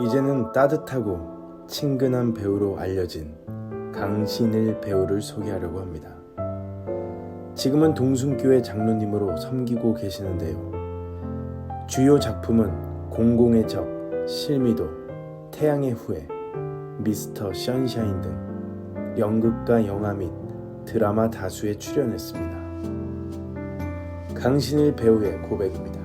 이제는 따뜻하고 친근한 배우로 알려진 강신일 배우를 소개하려고 합니다. 지금은 동순교회 장로님으로 섬기고 계시는데요. 주요 작품은 공공의 적, 실미도, 태양의 후예, 미스터 션샤인 등 연극과 영화 및 드라마 다수에 출연했습니다. 강신일 배우의 고백입니다.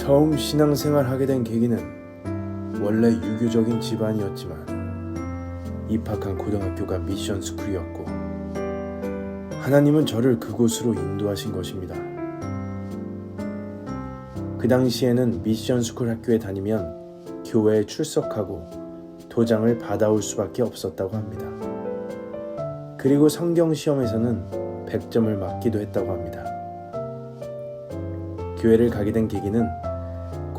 처음 신앙생활 하게 된 계기는 원래 유교적인 집안이었지만 입학한 고등학교가 미션 스쿨이었고 하나님은 저를 그곳으로 인도하신 것입니다. 그 당시에는 미션 스쿨 학교에 다니면 교회에 출석하고 도장을 받아올 수밖에 없었다고 합니다. 그리고 성경 시험에서는 100점을 맞기도 했다고 합니다. 교회를 가게 된 계기는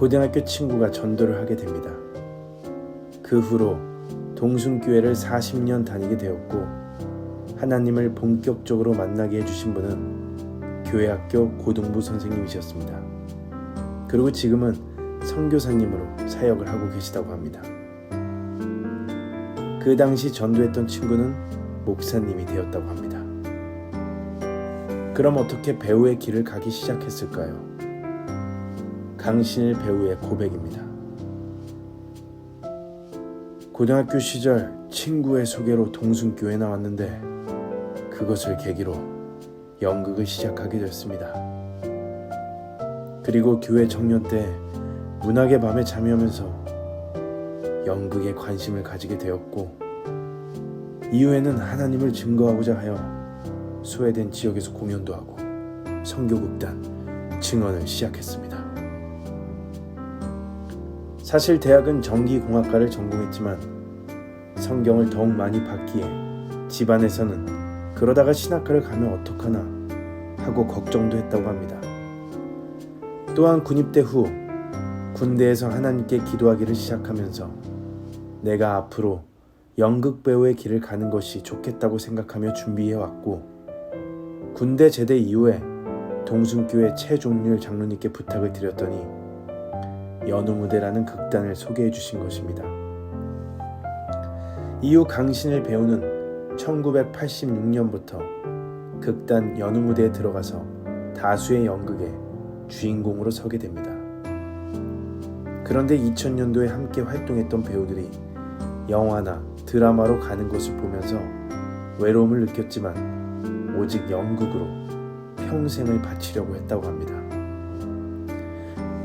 고등학교 친구가 전도를 하게 됩니다. 그 후로 동순교회를 40년 다니게 되었고 하나님을 본격적으로 만나게 해주신 분은 교회학교 고등부 선생님이셨습니다. 그리고 지금은 선교사님으로 사역을 하고 계시다고 합니다. 그 당시 전도했던 친구는 목사님이 되었다고 합니다. 그럼 어떻게 배우의 길을 가기 시작했을까요? 강신일 배우의 고백입니다. 고등학교 시절 친구의 소개로 동순교회 나왔는데 그것을 계기로 연극을 시작하게 됐습니다. 그리고 교회 청년 때 문학의 밤에 참여하면서 연극에 관심을 가지게 되었고 이후에는 하나님을 증거하고자 하여 소외된 지역에서 공연도 하고 성교극단 증언을 시작했습니다. 사실 대학은 전기공학과를 전공했지만 성경을 더욱 많이 봤기에 집안에서는 그러다가 신학과를 가면 어떡하나 하고 걱정도 했다고 합니다. 또한 군입대 후 군대에서 하나님께 기도하기를 시작하면서 내가 앞으로 연극 배우의 길을 가는 것이 좋겠다고 생각하며 준비해 왔고 군대 제대 이후에 동순교회 최종률 장로님께 부탁을 드렸더니 연우 무대라는 극단을 소개해 주신 것입니다. 이후 강신일 배우는 1986년부터 극단 연우 무대에 들어가서 다수의 연극에 주인공으로 서게 됩니다. 그런데 2000년도에 함께 활동했던 배우들이 영화나 드라마로 가는 것을 보면서 외로움을 느꼈지만 오직 연극으로 평생을 바치려고 했다고 합니다.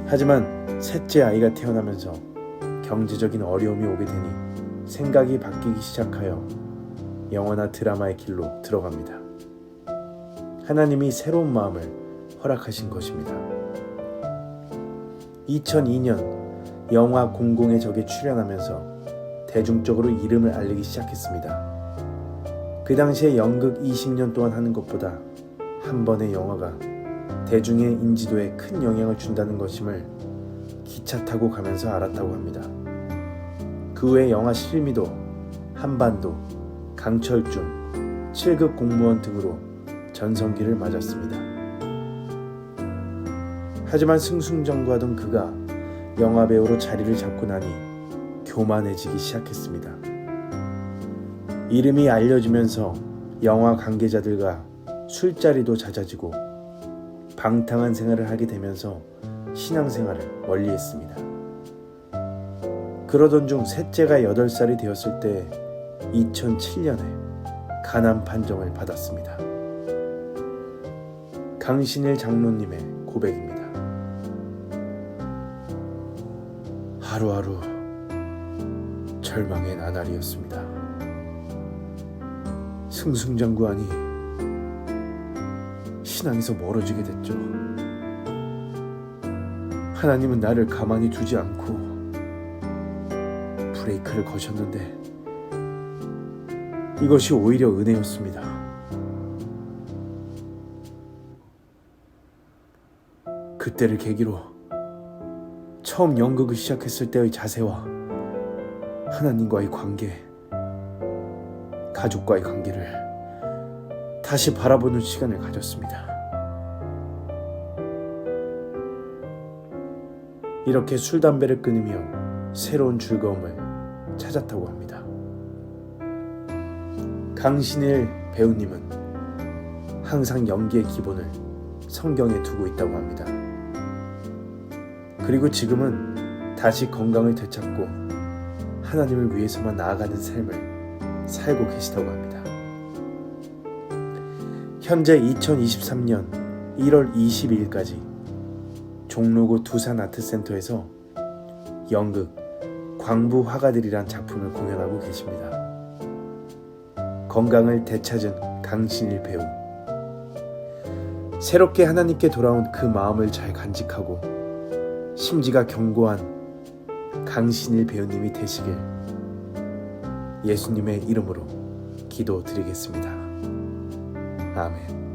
하지만 셋째 아이가 태어나면서 경제적인 어려움이 오게 되니 생각이 바뀌기 시작하여 영화나 드라마의 길로 들어갑니다. 하나님이 새로운 마음을 허락하신 것입니다. 2002년 영화 공공의 적에 출연하면서 대중적으로 이름을 알리기 시작했습니다. 그 당시에 연극 20년 동안 하는 것보다 한 번의 영화가 대중의 인지도에 큰 영향을 준다는 것임을 기차 타고 가면서 알았다고 합니다. 그외 영화 실미도, 한반도, 강철중, 7급 공무원 등으로 전성기를 맞았습니다. 하지만 승승장구하던 그가 영화 배우로 자리를 잡고 나니 교만해지기 시작했습니다. 이름이 알려지면서 영화 관계자들과 술자리도 잦아지고 방탕한 생활을 하게 되면서 신앙생활을 멀리했습니다. 그러던 중 셋째가 8살이 되었을 때 2007년에 가난 판정을 받았습니다. 강신일 장로님의 고백입니다. 하루하루 절망의 나날이었습니다. 승승장구하니 신앙에서 멀어지게 됐죠. 하나님은 나를 가만히 두지 않고 브레이크를 거셨는데 이것이 오히려 은혜였습니다. 그때를 계기로 처음 연극을 시작했을 때의 자세와 하나님과의 관계, 가족과의 관계를 다시 바라보는 시간을 가졌습니다. 이렇게 술 담배를 끊으며 새로운 즐거움을 찾았다고 합니다. 강신일 배우님은 항상 연기의 기본을 성경에 두고 있다고 합니다. 그리고 지금은 다시 건강을 되찾고 하나님을 위해서만 나아가는 삶을 살고 계시다고 합니다. 현재 2023년 1월 22일까지 종로구 두산 아트센터에서 연극 광부 화가들이란 작품을 공연하고 계십니다. 건강을 되찾은 강신일 배우. 새롭게 하나님께 돌아온 그 마음을 잘 간직하고 심지가 견고한 강신일 배우님이 되시길 예수님의 이름으로 기도드리겠습니다. 아멘.